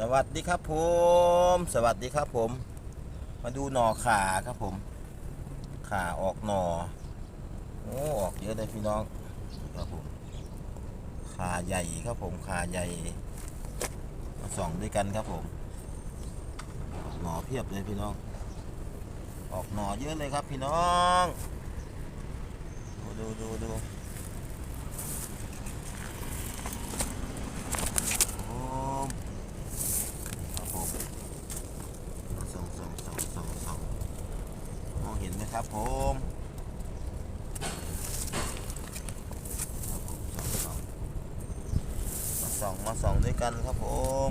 สวัสดีครับผม สวัสดีครับผม มาดูหน่อขาครับผม ขาออกหน่อโอ้ออกเยอะเลยพี่น้องครับผมขาใหญ่ครับผมขาใหญ่ มาส่องด้วยกันครับผมหน่อเพียบเลยพี่น้อง ออกหน่อเยอะเลยครับพี่น้อง ดูดูดูดูโอ้ครับผมมาส่องส่องส่องส่องส่องมองเห็นไหมครับผมมส่องส่องมาส่องมาส่องด้วยกันครับผม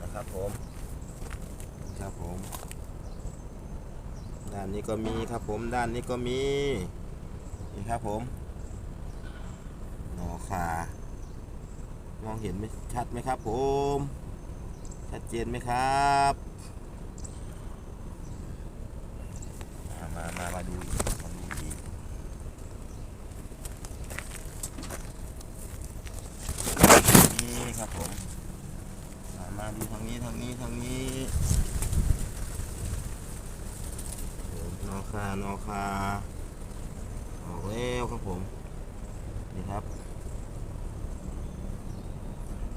นะครับผมครับผมด้านนี้ก็มีครับผมด้านนี้ก็มีนี่ครับผมหนอขา มองเห็นไหมชัดไหมครับผม ชัดเจนไหมครับมามามาดูมาดูอีกนี่ครับผมมามาดูทางนี้ทางนี้ทางนี้นอคานอคาออกแล้วครับผม นี่ครับ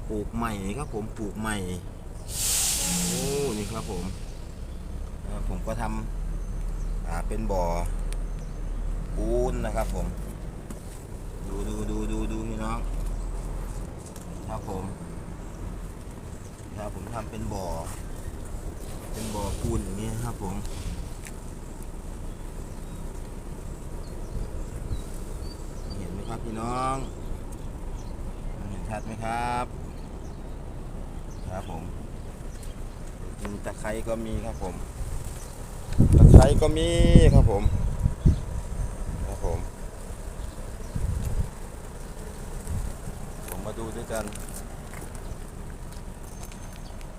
ปลูกใหม่ครับผมปลูกใหม่โอ้นี่ครับผมผมก็ทำเป็นบ่อปูนนะครับผม ดูดูดูดูดูพี่น้องครับผมครับผมทำเป็นบ่อ เป็นบ่อปูนอย่างนี้ครับผมเห็นไหมครับพี่น้องเห็นชัดไหมครับ ครับผมตะไคร้ก็มีครับผมตะไคร้ก็มีครับผมครับผมผมมาดูด้วยกัน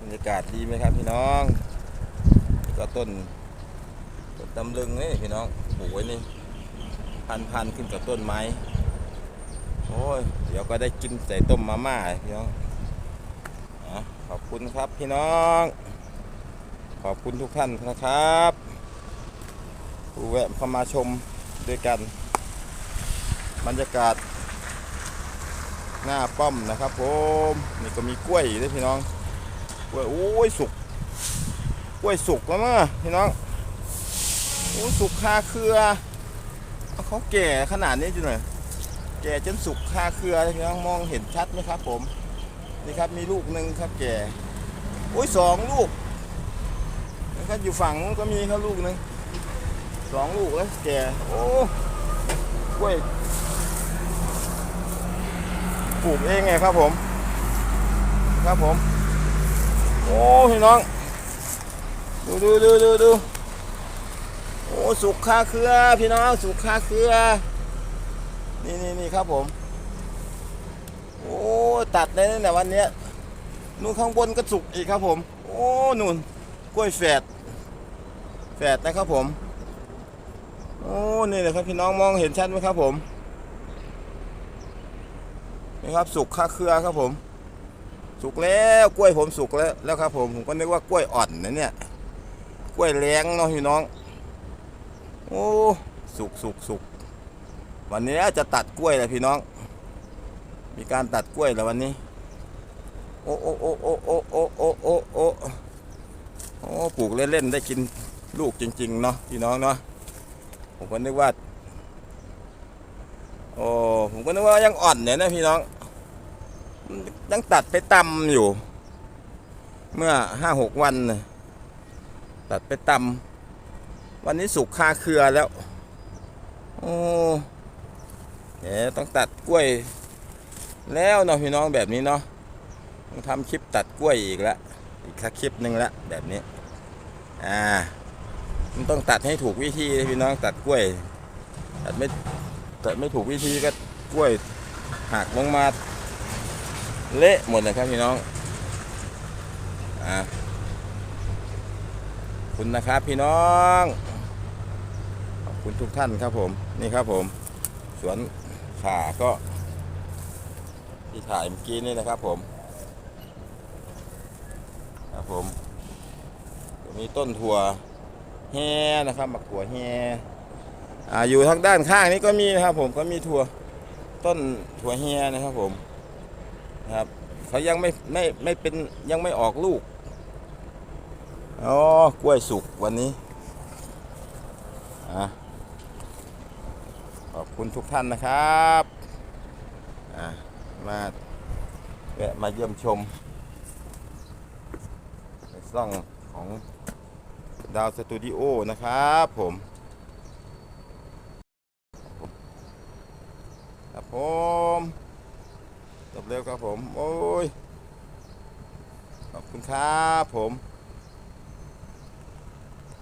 บรรยากาศดีไหมครับพี่น้องก็ต้นต้นตำลึงนี่พี่น้องปลูกไว้นี่พันพันขึ้นกับต้นไม้โอ้ยเดี๋ยวก็ได้กินใส่ต้มมาม่าพี่น้อง ขอบคุณครับพี่น้อง ขอบคุณทุกท่านนะครับผู้แวะเข้ามาชมด้วยกัน บรรยากาศ หน้าป้อมนะครับผมนี่ก็มีกล้วยด้วยพี่น้องกล้วยโอ้ยสุกกล้วยสุกแล้วมั้งพี่น้องโอ้สุกคาเครือเขาแก่ขนาดนี้จุหน่อยแก่จนสุกคาเครือพี่น้องมองเห็นชัดไหมครับผม นี่ครับมีลูกหนึ่งครับแก่โอ้ยสองลูกนะครับอยู่ฝั่งนู้นก็มีครับลูกหนึ่งสองลูกแล้วแก่โอ้กล้วยปลูกเองไงครับผม ครับผม โอ้พี่น้อง ดูดูดูดูดูโอ้สุกคาเครือพี่น้องสุกคาเครือนี่นี่นี่ครับผม โอ้ตัดได้ตั้งแต่วันเนี้ยนู่นข้างบนก็สุกอีกครับผม โอ้นู่นกล้วยแฝดแฝดนะครับผม โอ้นี่เลยครับพี่น้องมองเห็นชัดไหมครับผมนี่ครับสุกคาเครือครับผม สุกแล้วกล้วยผมสุกแล้วแล้วครับผมผมก็นึกว่ากล้วยอ่อนนะเนี่ยกล้วยแรงเนาะพี่น้อง โอ้สุกสุกสุกวันนี้จะตัดกล้วยเลยพี่น้อง มีการตัดกล้วยแล้ววันนี้ โอ้โอ้โอ้โอ้โอ้โอ้โอ้โอ้โอ้โอ้ปลูกเล่นๆได้กินลูกจริง ๆ เนาะพี่น้องเนาะผมก็นึกว่าโอ้ผมก็นึกว่ายังอ่อนเนี่ยนะพี่น้องยังตัดไปตำอยู่ เมื่อห้าหกวันนะตัดไปตำวันนี้สุกคาเครือแล้ว โอ้เดี๋ยต้องตัดกล้วย แล้วเนาะพี่น้องแบบนี้เนาะต้องทำคลิปตัดกล้วยอีกแล้วอีกสักคลิปหนึ่งละแบบนี้อ่ามันต้องตัดให้ถูกวิธีพี่น้องตัดกล้วย ตัดไม่ตัดไม่ถูกวิธีก็กล้วยหักลงมาเละหมดเลยครับพี่น้องอ่าคุณนะครับพี่น้องขอบคุณทุกท่านครับผมนี่ครับผม สวนขาก็ ที่ถ่ายเมื่อกี้นี่นะครับผมครับผมมีต้นถั่วแฮนะครับหมักถั่วแฮอ่าอยู่ทางด้านข้างนี้ก็มีนะครับ ผมก็มีถั่วต้นถั่วแฮนะครับผมนะครับเขายังไม่ไม่ไม่เป็นยังไม่ออกลูกอ๋อกล้วยสุกวันนี้อะขอบคุณทุกท่านนะครับ มาแวะมาเยี่ยมชมในช่องของดาวสตูดิโอนะครับผมครับผมจบเร็วครับผม โอ้ย ขอบคุณครับผม